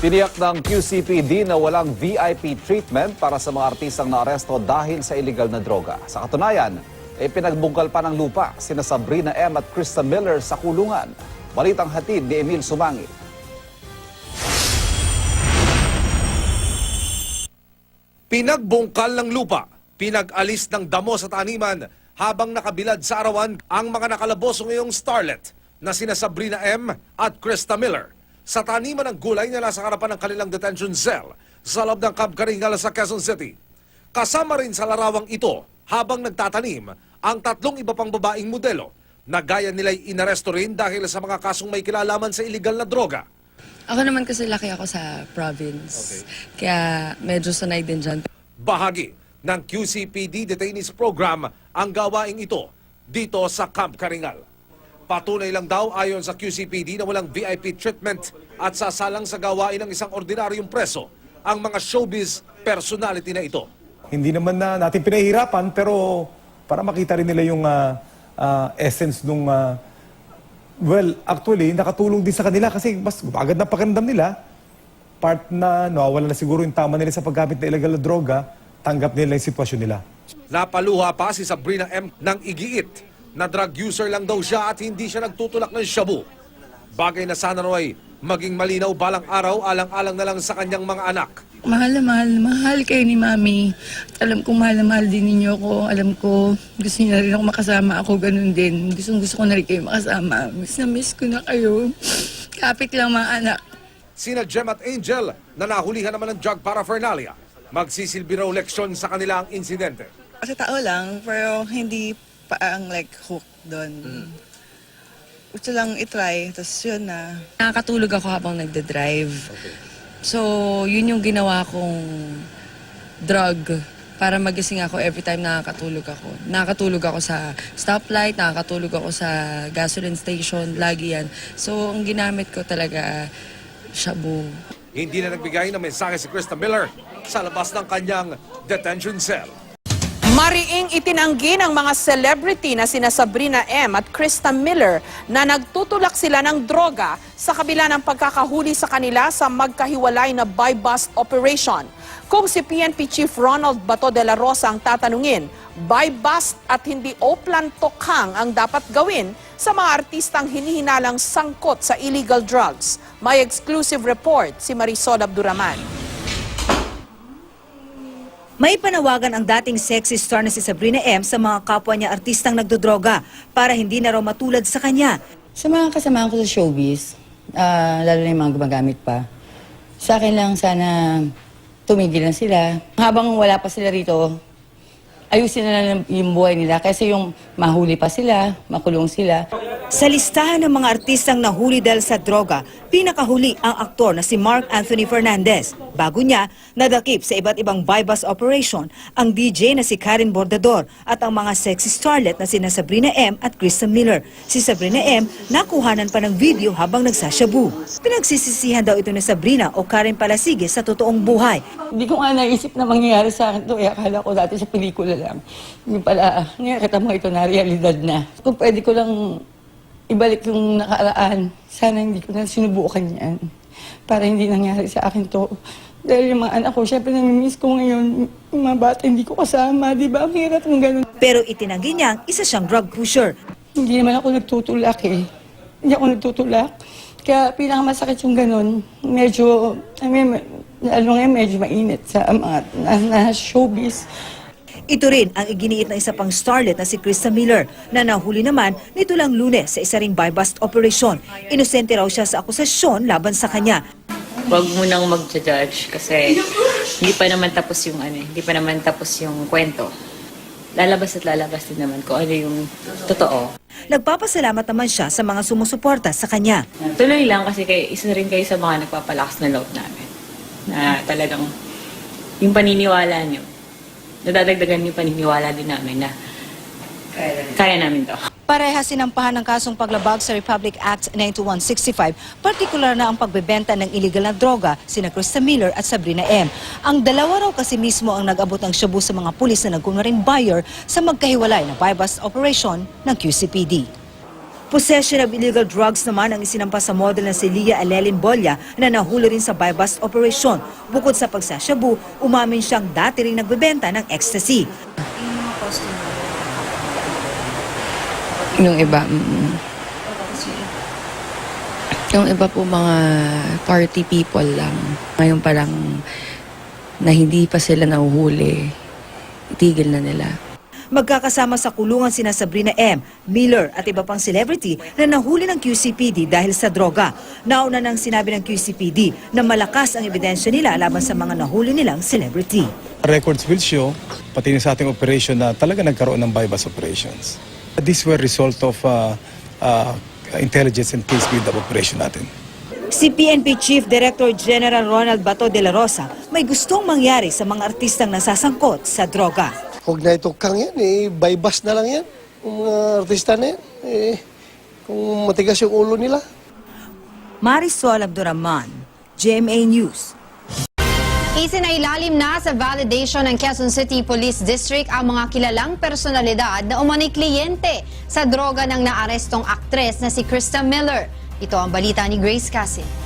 Tiniyak ng QCPD na walang VIP treatment para sa mga artistang naaresto dahil sa illegal na droga. Sa katunayan, e pinagbungkal pa ng lupa sina Sabrina M. at Krista Miller sa kulungan. Balitang hatid ni Emil Sumangi. Pinagbungkal ng lupa, pinag-alis ng damo sa taniman habang nakabilad sa arawan ang mga nakalaboso ngayong starlet na sina Sabrina M. at Krista Miller sa taniman ng gulay na nasa harapan ng kanilang detention cell sa loob ng Camp Karingal sa Quezon City. Kasama rin sa larawang ito habang nagtatanim ang tatlong iba pang babaeng modelo na gaya nila'y inaresto rin dahil sa mga kasong may kilalaman sa illegal na droga. Ako naman kasi laki ako sa province. Kaya medyo sanay din dyan. Bahagi ng QCPD Detainees Program ang gawaing ito dito sa Camp Karingal. Patunay lang daw ayon sa QCPD na walang VIP treatment at sasalang sa gawain ng isang ordinaryong preso ang mga showbiz personality na ito. Hindi naman na natin pinahihirapan pero para makita rin nila yung ah, ah, essence nung ah, well, actually nakatulong din sa kanila kasi mas agad na pakiramdam nila part na nawawala na siguro yung tama nila sa paggamit ng illegal na droga, tanggap nila yung sitwasyon nila. Napaluha pa si Sabrina M. ng igiit na drug user lang daw siya at hindi siya nagtutulak ng shabu. Bagay na sana raw ay maging malinaw balang araw alang-alang na lang sa kanyang mga anak. Mahal na mahal mahal kayo ni Mami. At alam ko mahal na mahal din ninyo ako. Alam ko gusto niyo na rin ako makasama ako. Ganun din. Gusto, gusto ko na rin kayo makasama. Miss na miss ko na kayo. Kapit lang mga anak. Sina Jem at Angel na nahulihan naman ng drug paraphernalia. Magsisilbi raw leksyon sa kanila ang insidente. Kasi tao lang, pero hindi ang like hook doon. Gusto lang itry, tapos yun na. Nakakatulog ako habang nagde-drive. So, yun yung ginawa kong drug para magising ako every time nakakatulog ako. Nakakatulog ako sa stoplight, nakakatulog ako sa gasoline station, lagi yan. So, ang ginamit ko talaga, shabu. Hindi na nagbigay ng mensahe si Krista Miller sa labas ng kanyang detention cell. Mariing itinanggi ng mga celebrity na sina Sabrina M. at Krista Miller na nagtutulak sila ng droga sa kabila ng pagkakahuli sa kanila sa magkahiwalay na buy-bust operation. Kung si PNP Chief Ronald Bato de la Rosa ang tatanungin, buy-bust at hindi oplan tokhang ang dapat gawin sa mga artistang hinihinalang sangkot sa illegal drugs. May exclusive report si Marisol Abduraman. May panawagan ang dating sexy star na si Sabrina M sa mga kapwa niya artistang nagdodroga para hindi na raw matulad sa kanya. Sa mga kasamahan ko sa showbiz, ah, lalo na yung mga gumagamit pa, sa akin lang sana tumigil na sila. Habang wala pa sila rito, ayusin na lang yung buhay nila kasi yung mahuli pa sila, makulong sila. Sa listahan ng mga artistang nahuli dahil sa droga, pinakahuli ang aktor na si Mark Anthony Fernandez. Bago niya, nadakip sa iba't ibang buy-bus operation ang DJ na si Karen Bordador at ang mga sexy starlet na sina Sabrina M at Krista Miller. Si Sabrina M, nakuhanan pa ng video habang nagsasyabu. Pinagsisisihan daw ito ni Sabrina o Karen Palasige sa totoong buhay. Hindi ko nga naisip na mangyayari sa akin to. Eh, akala ko dati sa pelikula lang. Yung pala, ngayon kita mo ito na realidad na. Kung pwede ko lang ibalik yung nakaraan, sana hindi ko na sinubukan yan. Para hindi nangyari sa akin to. Dahil yung mga anak ko, syempre namimiss ko ngayon. Yung mga bata, hindi ko kasama. Di ba? Ang hirap ng ganun. Pero itinanggi niyang isa siyang drug pusher. Hindi naman ako nagtutulak eh. Hindi ako nagtutulak. Kaya pinakamasakit yung ganun. Medyo, I mean, lalo ngayon medyo mainit sa mga na, na showbiz. Ito rin ang iginiit ng isa pang starlet na si Krista Miller na nahuli naman nito lang lunes sa isa ring buy-bust operation. Inosente raw siya sa akusasyon laban sa kanya. Huwag mo nang mag-judge kasi hindi pa naman tapos yung ano, hindi pa naman tapos yung kwento. Lalabas at lalabas din naman kung ano yung totoo. Nagpapasalamat naman siya sa mga sumusuporta sa kanya. Tuloy lang kasi kay, isa rin kayo sa mga nagpapalakas na loob namin. Na talagang yung paniniwala nyo, nadadagdagan yung paniniwala din namin na kaya namin to. Pareha sinampahan ng kasong paglabag sa Republic Act 9165, partikular na ang pagbebenta ng illegal na droga sina Krista Miller at Sabrina M. Ang dalawa raw kasi mismo ang nag-abot ng shabu sa mga pulis na nagkunwaring buyer sa magkahiwalay na buy-bust operation ng QCPD. Possession of illegal drugs naman ang isinampa sa model na si Lia Alelin Bolia na nahuli rin sa buy-bust operation. Bukod sa pagsasyabu, umamin siyang dati rin nagbebenta ng ecstasy. Yung iba, mm, yung iba po mga party people lang. Ngayon parang na hindi pa sila nahuhuli, itigil na nila. Magkakasama sa kulungan sina Sabrina M., Miller at iba pang celebrity na nahuli ng QCPD dahil sa droga. Nauna nang sinabi ng QCPD na malakas ang ebidensya nila laban sa mga nahuli nilang celebrity. Records will show, pati sa ating operation na talaga nagkaroon ng bypass operations. These were result of uh, uh, intelligence and case build-up operation natin. Si PNP Chief Director General Ronald Bato de la Rosa may gustong mangyari sa mga artistang nasasangkot sa droga. Huwag na itukang yan, eh, bypass na lang yan. Yung mga artista na yan, eh, kung matigas yung ulo nila. Marisol Abduraman, GMA News. Isinailalim na sa validation ng Quezon City Police District ang mga kilalang personalidad na umano'y kliyente sa droga ng naarestong aktres na si Krista Miller. Ito ang balita ni Grace Cassie.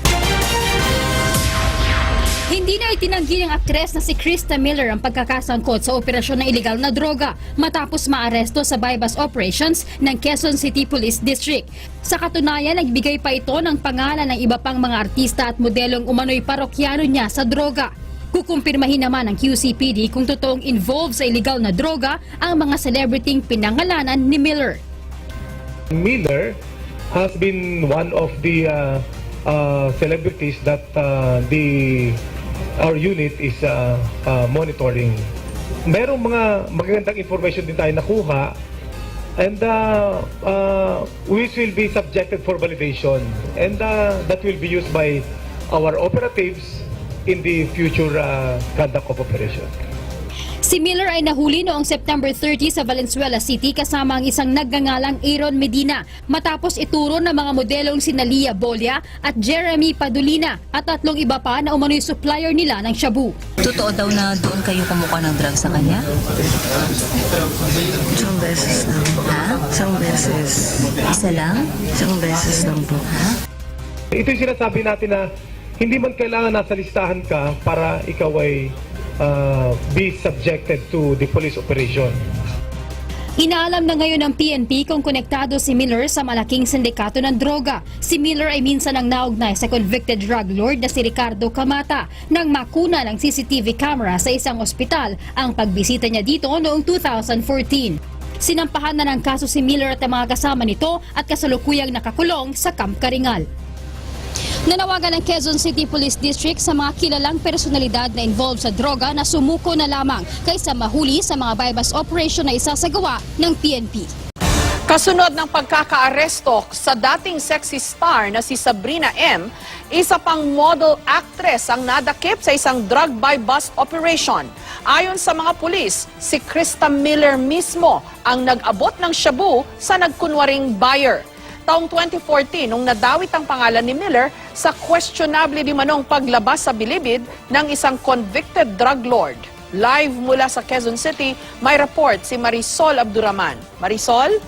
Hindi na itinanggi ng aktres na si Krista Miller ang pagkakasangkot sa operasyon ng ilegal na droga matapos maaresto sa bypass operations ng Quezon City Police District. Sa katunayan, nagbigay pa ito ng pangalan ng iba pang mga artista at modelong umano'y parokyano niya sa droga. Kukumpirmahin naman ng QCPD kung totoong involved sa illegal na droga ang mga celebrityng pinangalanan ni Miller. Miller has been one of the uh, uh, celebrities that uh, the our unit is uh, uh, monitoring. Merong mga magagandang information din tayo nakuha and uh, uh, which will be subjected for validation and uh, that will be used by our operatives in the future uh, conduct of operation. Si Miller ay nahuli noong September 30 sa Valenzuela City kasama ang isang nagngangalang Aaron Medina matapos ituro ng mga modelong sina Lia Bolia at Jeremy Padulina at tatlong iba pa na umano'y supplier nila ng shabu. Totoo daw na doon kayo kumukuha ng drugs sa kanya? Isang beses lang. Ha? Isang beses. Isa lang? Isang beses lang po. Ito yung sinasabi natin na hindi man kailangan nasa listahan ka para ikaw ay uh, be subjected to the police operation. Inaalam na ngayon ng PNP kung konektado si Miller sa malaking sindikato ng droga. Si Miller ay minsan ang naugnay sa convicted drug lord na si Ricardo Camata nang makuna ng CCTV camera sa isang ospital ang pagbisita niya dito noong 2014. Sinampahan na ng kaso si Miller at ang mga kasama nito at kasalukuyang nakakulong sa Camp Karingal. Nanawagan ng Quezon City Police District sa mga kilalang personalidad na involved sa droga na sumuko na lamang kaysa mahuli sa mga bypass operation na isasagawa ng PNP. Kasunod ng pagkakaaresto sa dating sexy star na si Sabrina M., isa pang model actress ang nadakip sa isang drug by bust operation. Ayon sa mga pulis, si Krista Miller mismo ang nag-abot ng shabu sa nagkunwaring buyer. Taong 2014, nung nadawit ang pangalan ni Miller sa questionable di manong paglabas sa bilibid ng isang convicted drug lord. Live mula sa Quezon City, may report si Marisol Abduraman. Marisol?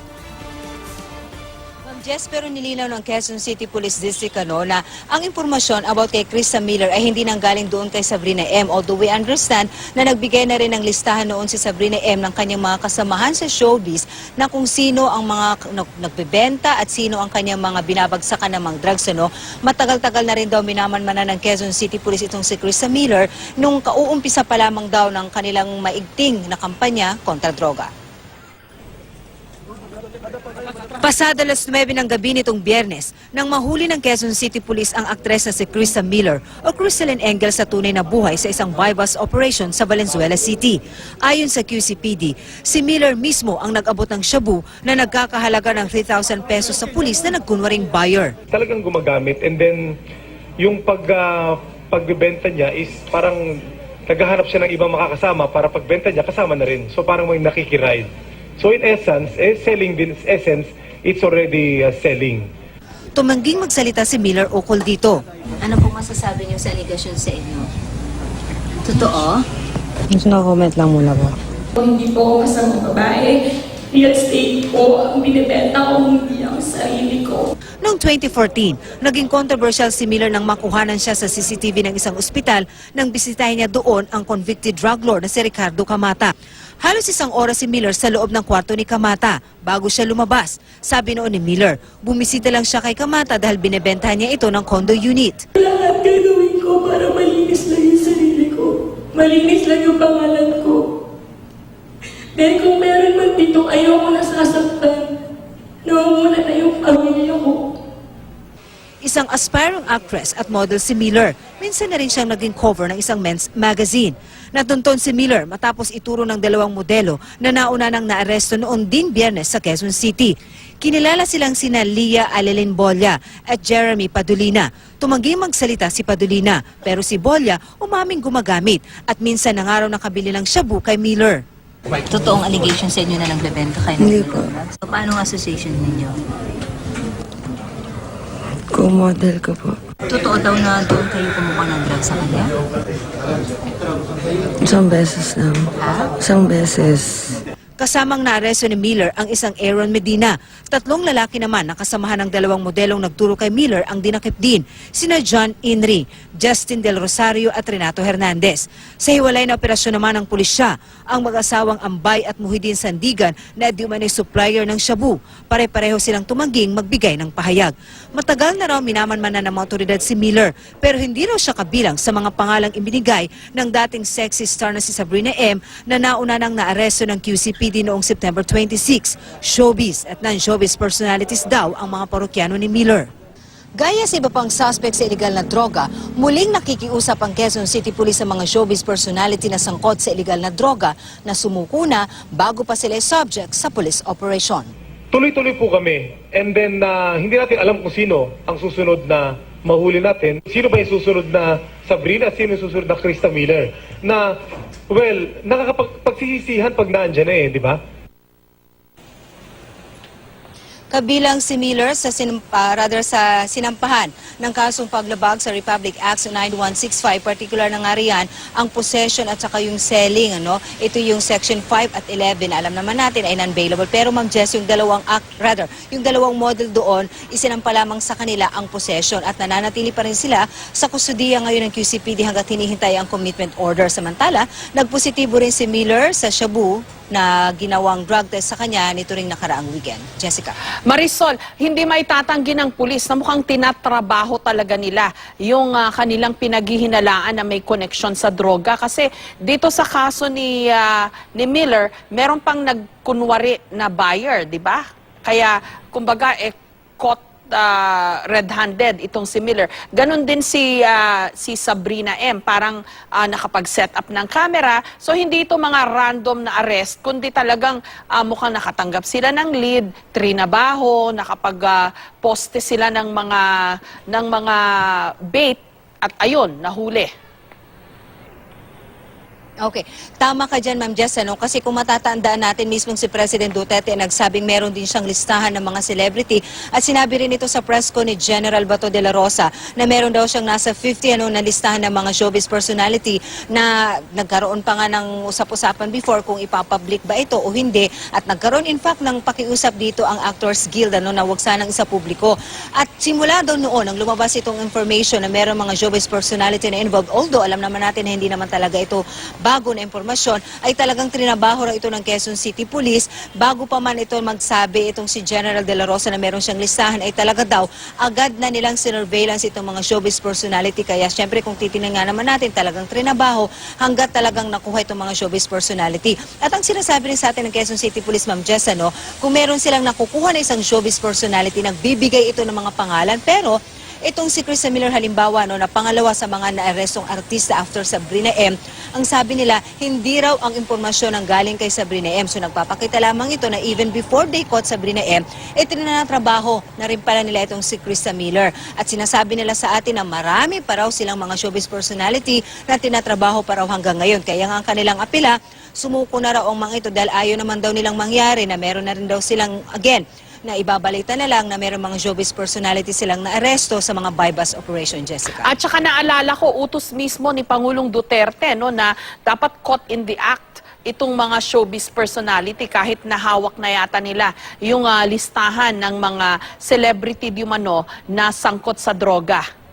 Jess, pero nilinaw ng Quezon City Police District ano, na ang impormasyon about kay Krista Miller ay hindi nanggaling doon kay Sabrina M. Although we understand na nagbigay na rin ng listahan noon si Sabrina M. ng kanyang mga kasamahan sa showbiz na kung sino ang mga nag- nagbebenta at sino ang kanyang mga binabagsakan ng mga drugs. Ano. Matagal-tagal na rin daw minamanmanan ng Quezon City Police itong si Krista Miller nung kauumpisa pa lamang daw ng kanilang maigting na kampanya kontra droga. Pasada alas 9 ng gabi nitong biyernes, nang mahuli ng Quezon City Police ang aktres na si Krista Miller o Crystalline Engel sa tunay na buhay sa isang bypass operation sa Valenzuela City. Ayon sa QCPD, si Miller mismo ang nag-abot ng shabu na nagkakahalaga ng 3,000 pesos sa pulis na nagkunwaring buyer. Talagang gumagamit and then yung pag uh, pagbebenta niya is parang naghahanap siya ng ibang makakasama para pagbenta niya kasama na rin. So parang may nakikiride. So in essence, eh, selling din essence, it's already uh, selling. Tumangging magsalita si Miller ukol dito. Ano pong masasabi niyo sa allegation sa inyo? Totoo? No comment lang muna po. Hindi po ako kasama babae. real estate ko ang binibenta ko, hindi ang sarili ko. Noong 2014, naging controversial si Miller nang makuhanan siya sa CCTV ng isang ospital nang bisitahin niya doon ang convicted drug lord na si Ricardo Camata. Halos isang oras si Miller sa loob ng kwarto ni Camata bago siya lumabas. Sabi noon ni Miller, bumisita lang siya kay Camata dahil binebentahan niya ito ng condo unit. Lahat gagawin ko para malinis lang yung sarili ko. Malinis lang yung pangalan ko. Dahil kung meron man dito, ayoko nasasaktan. Isang aspiring actress at model si Miller. Minsan na rin siyang naging cover ng isang men's magazine. Natunton si Miller matapos ituro ng dalawang modelo na nauna nang naaresto noon din biyernes sa Quezon City. Kinilala silang sina Lia Alelin Bolia at Jeremy Padulina. Tumanggi magsalita si Padulina pero si Bolia umaming gumagamit at minsan nangaraw ng kabili ng shabu kay Miller. Totoong allegation sa inyo na nagbebenta kayo ng Hindi po. So, paano ang association ninyo? Co-model ko po. Totoo daw na doon kayo kumuha ng drugs sa kanya? Isang beses lang. Isang beses. Kasamang naaresto ni Miller ang isang Aaron Medina. Tatlong lalaki naman na kasamahan ng dalawang modelong nagturo kay Miller ang dinakip din, sina John Inri, Justin Del Rosario at Renato Hernandez. Sa hiwalay na operasyon naman ng pulisya, ang mag-asawang Ambay at Muhidin Sandigan na di umano'y supplier ng shabu. Pare-pareho silang tumangging magbigay ng pahayag. Matagal na raw minamanmanan ng mga otoridad si Miller pero hindi raw siya kabilang sa mga pangalang ibinigay ng dating sexy star na si Sabrina M na nauna nang naaresto ng QCPD noong September 26. Showbiz at non-showbiz personalities daw ang mga parokyano ni Miller. Gaya sa iba pang suspect sa illegal na droga, muling nakikiusap ang Quezon City Police sa mga showbiz personality na sangkot sa illegal na droga na sumuko na bago pa sila subject sa police operation. Tuloy-tuloy po kami. And then, uh, hindi natin alam kung sino ang susunod na mahuli natin. Sino ba yung susunod na Sabrina? Sino yung susunod na Krista Miller? Na, well, nakakapagpagsisisihan pag naandyan na eh, di ba? Kabilang si Miller sa sinampa, rather sa sinampahan ng kasong paglabag sa Republic Act 9165, particular na nga riyan ang possession at saka yung selling. Ano? Ito yung section 5 at 11. Alam naman natin ay non-bailable. Pero Ma'am Jess, yung dalawang act, rather, yung dalawang model doon, isinampa lamang sa kanila ang possession at nananatili pa rin sila sa kustudiya ngayon ng QCPD hanggat hinihintay ang commitment order. Samantala, nagpositibo rin si Miller sa Shabu na ginawang drug test sa kanya nito ring nakaraang weekend. Jessica. Marisol, hindi may tatanggi ng pulis na mukhang tinatrabaho talaga nila yung ah, kanilang pinaghihinalaan na may koneksyon sa droga. Kasi dito sa kaso ni, ah, ni Miller, meron pang nagkunwari na buyer, di ba? Kaya, kumbaga, eh, caught ah, red-handed itong si Miller. Ganon din si ah, si Sabrina M. Parang ah, nakapag-set up ng camera. So hindi ito mga random na arrest, kundi talagang ah, mukhang nakatanggap sila ng lead, trinabaho, nakapag-poste sila ng mga ng mga bait at ayun, nahuli. Okay. Tama ka dyan, Ma'am Jess, ano? Kasi kung matatandaan natin, mismo si President Duterte nagsabing meron din siyang listahan ng mga celebrity. At sinabi rin ito sa press ko ni General Bato de la Rosa na meron daw siyang nasa 50 ano, na listahan ng mga showbiz personality na nagkaroon pa nga ng usap-usapan before kung ipapublic ba ito o hindi. At nagkaroon in fact ng pakiusap dito ang Actors Guild ano, na wag sanang isa publiko. At simula daw noon, nang lumabas itong information na meron mga showbiz personality na involved, although alam naman natin na hindi naman talaga ito bago na impormasyon, ay talagang trinabaho raw ito ng Quezon City Police. Bago pa man ito magsabi itong si General De La Rosa na meron siyang listahan, ay talaga daw agad na nilang sinurveillance itong mga showbiz personality. Kaya syempre kung titingnan nga naman natin, talagang trinabaho hanggat talagang nakuha itong mga showbiz personality. At ang sinasabi rin sa atin ng Quezon City Police, Ma'am Jess, ano, kung meron silang nakukuha na isang showbiz personality, nagbibigay ito ng mga pangalan, pero Itong si Chris Miller halimbawa no, na pangalawa sa mga naarestong artista after Sabrina M, ang sabi nila, hindi raw ang impormasyon ang galing kay Sabrina M. So nagpapakita lamang ito na even before they caught Sabrina M, ito na trabaho na rin pala nila itong si Krista Miller. At sinasabi nila sa atin na marami pa raw silang mga showbiz personality na tinatrabaho pa raw hanggang ngayon. Kaya nga ang kanilang apila, sumuko na raw ang mga ito dahil ayaw naman daw nilang mangyari na meron na rin daw silang, again, na ibabalita na lang na mayroong mga showbiz personality silang naaresto sa mga bypass operation, Jessica. At saka naalala ko, utos mismo ni Pangulong Duterte no, na dapat caught in the act itong mga showbiz personality kahit nahawak na yata nila yung ah, listahan ng mga celebrity di umano na sangkot sa droga.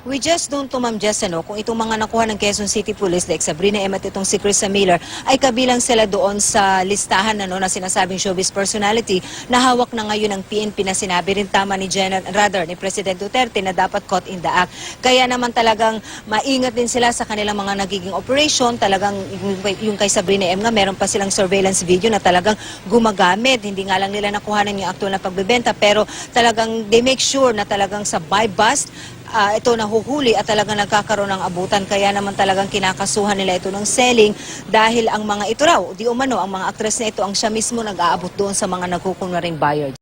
We just don't to Ma'am Jess, ano, kung itong mga nakuha ng Quezon City Police like Sabrina M at itong si Krista Miller ay kabilang sila doon sa listahan ano, na sinasabing showbiz personality na hawak na ngayon ng PNP na sinabi rin tama ni General, rather ni President Duterte na dapat caught in the act. Kaya naman talagang maingat din sila sa kanilang mga nagiging operation. Talagang yung, yung kay Sabrina M nga meron pa silang surveillance video na talagang gumagamit. Hindi nga lang nila nakuhanan yung actual na pagbebenta pero talagang they make sure na talagang sa buy bust ah, ito nahuhuli at talagang nagkakaroon ng abutan. Kaya naman talagang kinakasuhan nila ito ng selling dahil ang mga ito raw, di umano, ang mga aktres na ito ang siya mismo nag-aabot doon sa mga nagkukunwaring buyer.